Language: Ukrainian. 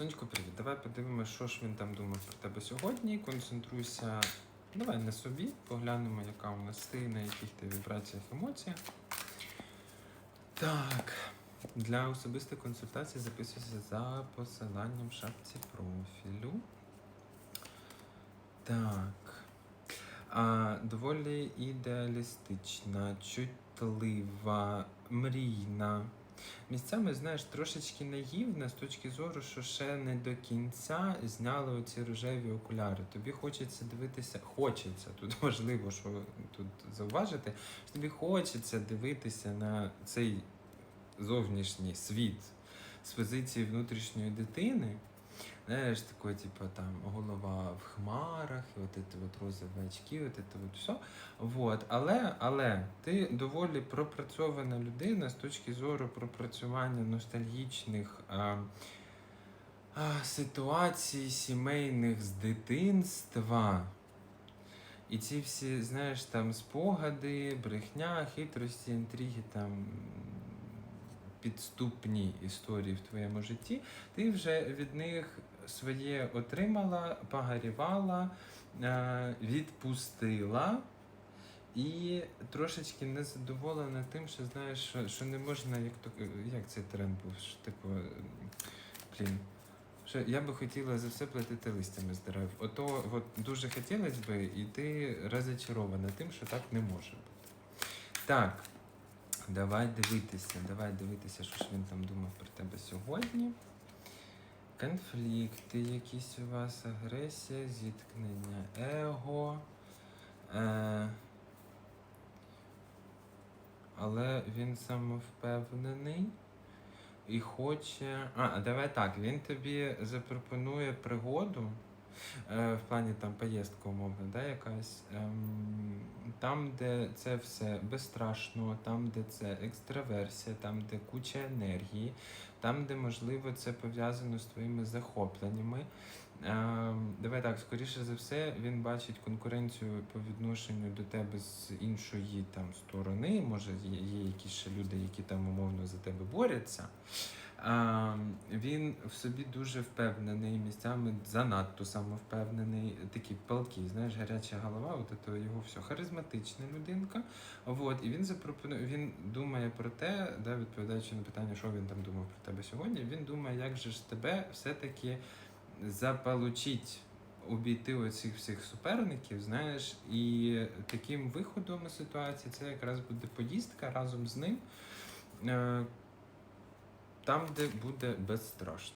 Сонечко, привіт. Давай подивимося, що ж він там думав про тебе сьогодні. Концентруйся. Давай на собі, поглянемо, яка у нас ти, на яких ти вібраціях емоціях. Так. Для особистої консультації записуйся за посиланням в шапці профілю. Так. А, доволі ідеалістична, чутлива, мрійна. Місцями, знаєш, трошечки наївна з точки зору, що ще не до кінця зняли оці рожеві окуляри. Тобі хочеться дивитися, хочеться, тут важливо, що тут зауважити, що тобі хочеться дивитися на цей зовнішній світ з позиції внутрішньої дитини. Знаєш, такой, типу, там голова в хмарах, і от це от розові очки, от це от все. Вот. Але, але ти доволі пропрацьована людина з точки зору пропрацювання ностальгічних а, ситуацій сімейних з дитинства. І ці всі, знаєш, там спогади, брехня, хитрості, інтриги, там підступні історії в твоєму житті, ти вже від них своє отримала, погорівала, е, відпустила. І трошечки незадоволена тим, що знаєш, що, що не можна, як то як цей тренд був, що, типу, блін, що я би хотіла за все платити листями з дерев. Ото от дуже хотілося би, і ти розочарована тим, що так не може бути. Так, давай дивитися, давай дивитися, що ж він там думав про тебе сьогодні. Конфлікти, якісь у вас агресія, зіткнення его. Е, але він самовпевнений і хоче. А, давай так, він тобі запропонує пригоду. Е, В плані там поїздка умовно, да, якась. Ем, там, де це все безстрашно, там, де це екстраверсія, там, де куча енергії, там, де, можливо, це пов'язано з твоїми захопленнями. Ем, давай так, скоріше за все, він бачить конкуренцію по відношенню до тебе з іншої там сторони. Може, є, якісь ще люди, які там умовно за тебе борються. Він в собі дуже впевнений, місцями занадто самовпевнений, такий палкий, знаєш, гаряча голова, от це його все, харизматична людинка. Вот, і він запропонує, він думає про те, да, відповідаючи на питання, що він там думав про тебе сьогодні, він думає, як же ж тебе все-таки заполучить, обійти оцих всіх суперників, знаєш, і таким виходом із ситуації це якраз буде поїздка разом з ним. Там, де буде безстрашно.